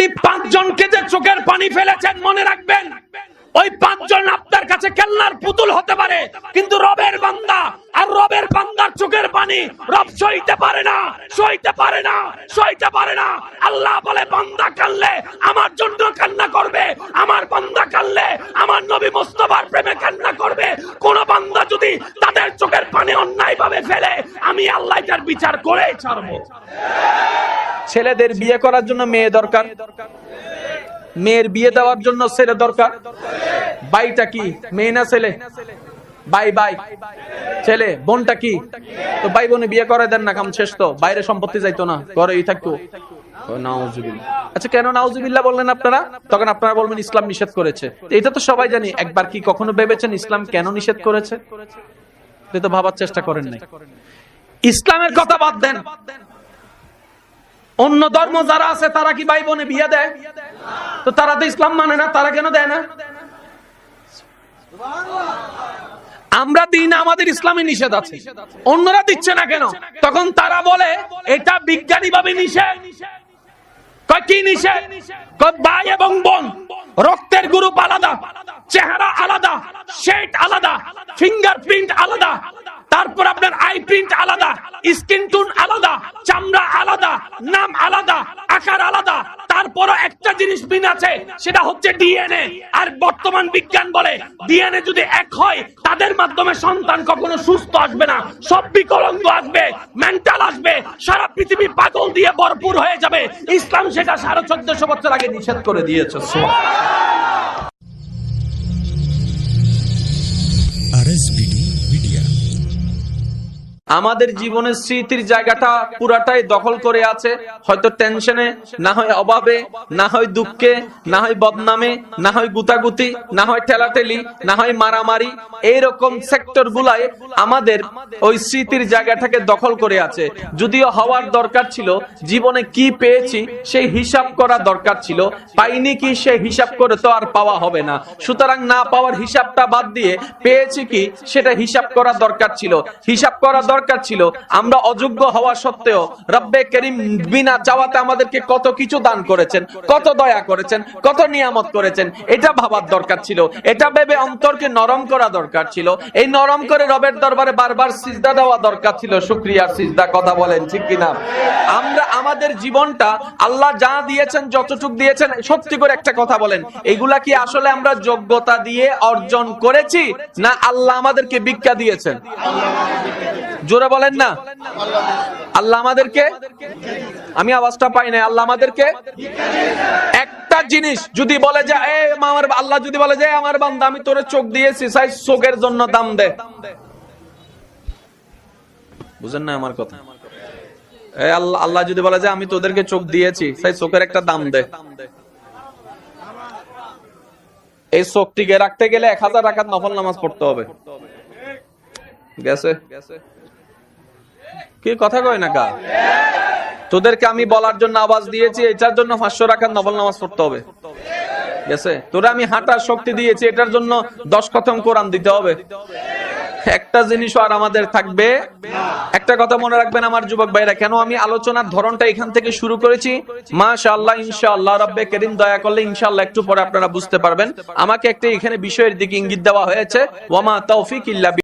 আপনি পাঁচজনকে যে চোখের পানি ফেলেছেন মনে রাখবেন, ওই পাঁচজন আপনার কাছে কেল্লার পুতুল হতে পারে, কিন্তু রবের বান্দা আর রবের বান্দার চোখের পানি রব সইতে পারে না, সইতে পারে না, সইতে পারে না। আল্লাহ বলে, বান্দা কানলে আমার জন্য কান্না করবে, আমার বান্দা কানলে আমার নবী মুস্তফার প্রেমে কান্না করবে। কোন বান্দা যদি তাদের চোখের পানি অন্যায় ভাবে ফেলে, আমি আল্লাহ তার বিচার করেই ছাড়বো। ছেলেদের বিয়ে করার জন্য মেয়ে দরকার। মেয়ের বিয়ে দেওয়ার জন্য ছেলে দরকার। বাইটা কি? মেয়ে না ছেলে? বাই বাই ছেলে বোনটা কি? তো ভাই বোনে বিয়ে করে দেন না কাম শেষ তো। বাইরে সম্পত্তি যাইতো না ঘরেই থাকতো। আচ্ছা কেন নাউজুবিল্লাহ বললেন আপনারা? তখন আপনারা বলবেন ইসলাম নিষেধ করেছে। এটা তো সবাই জানি। একবার কি কখনো ভেবেছেন ইসলাম কেন নিষেধ করেছে? তো ভাবার চেষ্টা করেন নাই। ইসলামের কথা বাদ দেন। অন্য ধর্ম যারা আছে, তারা কি ভাই বোনে বিয়ে দেয়? তো তারা তো ইসলাম মানে না, তারা কেন দেয় না? আমরা দিই না আমাদের ইসলামে নিষেধ আছে। অন্যরা দিচ্ছে না কেন? তখন তারা বলে, এটা বিজ্ঞানী ভাবে নিষেধ? এবং বোন, রক্তের গ্রুপ আলাদা, চেহারা আলাদা শেড আলাদা ফিঙ্গারপ্রিন্ট আলাদা, তারপর আপনার আই প্রিন্ট আলাদা স্কিন টোন আলাদা, চামড়া নাম আলাদা, আকার আলাদা। তারপরও একটা জিনিস মিন আছে, সেটা হচ্ছে ডিএনএ। আর বর্তমান বিজ্ঞান বলে, ডিএনএ যদি এক হয়, তাদের মাধ্যমে সন্তান কখনো সুস্থ আসবে না। সব বিকলঙ্গ আসবে মেন্টাল আসবে, সারা পৃথিবী পাগল দিয়ে ভরপুর হয়ে যাবে। ইসলাম সেটা সাড়ে চোদ্দশো বছর আগে নিষেধ করে দিয়েছে আমাদের জীবনের স্মৃতির জায়গাটা পুরাটাই দখল করে আছে। হয়তো টেনশনে, না হয় অভাবে, না হয় দুঃখে, না হয় বদনামে, না হয় গুতাগুতি, না হয় ঠেলাঠেলি, না হয় মারামারি। এইরকম সেক্টর গুলাই আমাদের ওই স্মৃতির জায়গাটাকে দখল করে আছে। যদিও হওয়ার দরকার ছিল, জীবনে কি পেয়েছি সেই হিসাব করা দরকার ছিল। পাইনি কি সেই হিসাব করে তো আর পাওয়া হবে না। সুতরাং না পাওয়ার হিসাবটা বাদ দিয়ে পেয়েছি কি সেটা হিসাব করা দরকার ছিল। হিসাব করা দরকার ছিল। আমরা অযোগ্য হওয়া সত্ত্বেও রব্বে করিম বিনা চাওয়াতে আমাদেরকে কত কিছু দান করেছেন, কত দয়া করেছেন, কত নিয়ামত করেছেন, এটা ভাবার দরকার ছিল। এটা ভেবে অন্তরকে নরম করা দরকার ছিল। এই নরম করে রবের দরবারে বারবার সিজদা দেওয়া দরকার ছিল। শুক্রিয়ার সিজদা, কথা বলেন, ঠিক কিনা? আমরা, আমাদের জীবনটা আল্লাহ যা দিয়েছেন, যতটুক দিয়েছেন, সত্যি করে একটা কথা বলেন। এগুলা কি আসলে আমরা যোগ্যতা দিয়ে অর্জন করেছি, না আল্লাহ আমাদেরকে ভিক্ষা দিয়েছেন? জোরে বলেন না। আল্লাহ আমাদেরকে, আমি আওয়াজটা পাই না আল্লাহ আমাদেরকে একটা জিনিস যদি বলে যে, এ, আমার, আল্লাহ যদি বলে যে আমার বান্দা, আমি তোরে চোখ দিয়েছি সাই চোখের জন্য দাম দে। বুঝেন না আমার কথা? আল্লাহ আল্লাহ যদি বলে যে, আমি তোদেরকে চোখ দিয়েছি সাই চোখের একটা দাম দে। এই চোখটিকে রাখতে গেলে এক হাজার রাখাত নফল নামাজ পড়তে হবে। গেছে? কি কথা কয় না কা? তোদেরকে আমি বলার জন্য আওয়াজ দিয়েছি, এটার জন্য পাঁচশো রাখার নফল নামাজ পড়তে হবে। গেছে? তোরা আমি হাঁটার শক্তি দিয়েছি, এটার জন্য দশ খতম কোরআন দিতে হবে। একটা জিনিস আর আমাদের থাকবে? একটা কথা মনে রাখবেন আমার যুবক ভাইরা, কেন আমি আলোচনার ধরনটা এখান থেকে শুরু করেছি? মাশাআল্লাহ, ইনশাআল্লাহ, রব্বে করিম দয়া করলে ইনশাআল্লাহ একটু পরে আপনারা বুঝতে পারবেন। আমাকে একটা এখানে বিষয়ের দিকে ইঙ্গিত দেওয়া হয়েছে। ওয়ামা তৌফিক ইল্লা